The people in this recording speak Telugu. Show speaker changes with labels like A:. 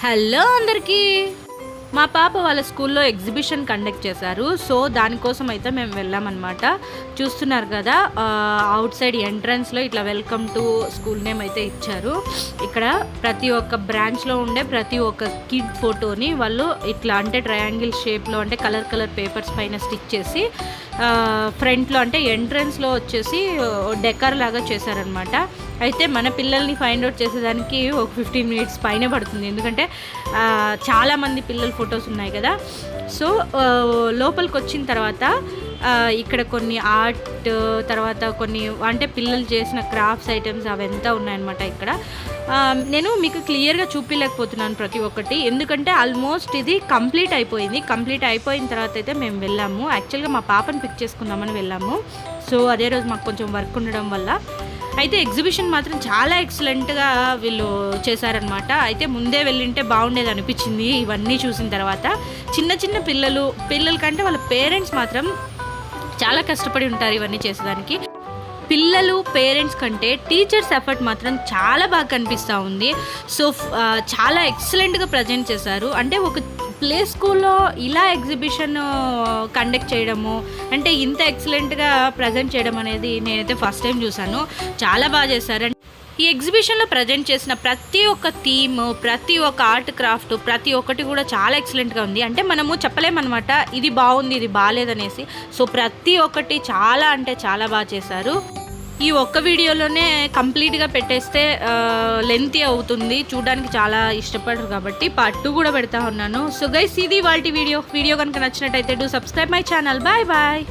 A: హలో అందరికీ మా పాప వాళ్ళ స్కూల్లో ఎగ్జిబిషన్ కండక్ట్ చేశారు. సో దానికోసం అయితే మేము వెళ్ళామన్నమాట. చూస్తున్నారు కదా అవుట్ సైడ్ ఎంట్రన్స్లో ఇట్లా వెల్కమ్ టు స్కూల్ నేమ్ అయితే ఇచ్చారు. ఇక్కడ ప్రతి ఒక్క బ్రాంచ్లో ఉండే ప్రతి ఒక్క కిడ్ ఫోటోని వాళ్ళు ఇట్లా అంటే ట్రయాంగిల్ షేప్లో అంటే కలర్ కలర్ పేపర్స్ పైన స్టిక్ చేసి ఫ్రంట్లో అంటే ఎంట్రన్స్లో వచ్చేసి డెకర్ లాగా చేశారనమాట అయితే మన పిల్లల్ని ఫైండ్ అవుట్ చేసేదానికి ఒక ఫిఫ్టీన్ మినిట్స్ పైన పడుతుంది. ఎందుకంటే చాలామంది పిల్లలు ఫొటోస్ ఉన్నాయి కదా. సో లోపలికి వచ్చిన తర్వాత ఇక్కడ కొన్ని ఆర్ట్ తర్వాత కొన్ని అంటే పిల్లలు చేసిన క్రాఫ్ట్స్ ఐటమ్స్ అవంతా ఉన్నాయన్నమాట ఇక్కడ. నేను మీకు క్లియర్గా చూపించలేకపోతున్నాను ప్రతి ఒక్కటి. ఎందుకంటే ఆల్మోస్ట్ ఇది కంప్లీట్ అయిపోయింది. కంప్లీట్ అయిపోయిన తర్వాత అయితే మేము వెళ్ళాము. యాక్చువల్గా మా పాపని పిక్ చేసుకుందామని వెళ్ళాము. సో అదే రోజు మాకు కొంచెం వర్క్ ఉండడం వల్ల. అయితే ఎగ్జిబిషన్ మాత్రం చాలా ఎక్సలెంట్గా వీళ్ళు చేశారనమాట అయితే ముందే వెళ్ళింటే బాగుండేది అనిపించింది ఇవన్నీ చూసిన తర్వాత. చిన్న చిన్న పిల్లలు పిల్లల కంటే వాళ్ళ పేరెంట్స్ మాత్రం చాలా కష్టపడి ఉంటారు ఇవన్నీ చేసేదానికి. పిల్లలు పేరెంట్స్ కంటే టీచర్స్ ఎఫర్ట్ మాత్రం చాలా బాగా కనిపిస్తూ ఉంది. సో చాలా ఎక్సలెంట్గా ప్రజెంట్ చేశారు. అంటే ఒక ప్లే స్కూల్లో ఇలా ఎగ్జిబిషన్ కండక్ట్ చేయడము అంటే ఇంత ఎక్సలెంట్గా ప్రజెంట్ చేయడం అనేది నేనైతే ఫస్ట్ టైం చూశాను. చాలా బాగా చేశారు. ఈ ఎగ్జిబిషన్లో ప్రజెంట్ చేసిన ప్రతి ఒక్క థీమ్ ప్రతి ఒక్క ఆర్ట్ క్రాఫ్ట్ ప్రతి ఒక్కటి కూడా చాలా ఎక్సలెంట్గా ఉంది. అంటే మనము చెప్పలేమన్నమాట ఇది బాగుంది ఇది బాగాలేదనేసి సో ప్రతి ఒక్కటి చాలా అంటే చాలా బాగా చేశారు. ఈ ఒక్క వీడియోలోనే కంప్లీట్గా పెట్టేస్తే లెంతీ అవుతుంది. చూడడానికి చాలా ఇష్టపడరు కాబట్టి పార్ట్ టూ కూడా పెడతా ఉన్నాను. సో గైస్ ఇది వాళ్ళ వీడియో. వీడియో కనుక నచ్చినట్టయితే do subscribe my channel bye bye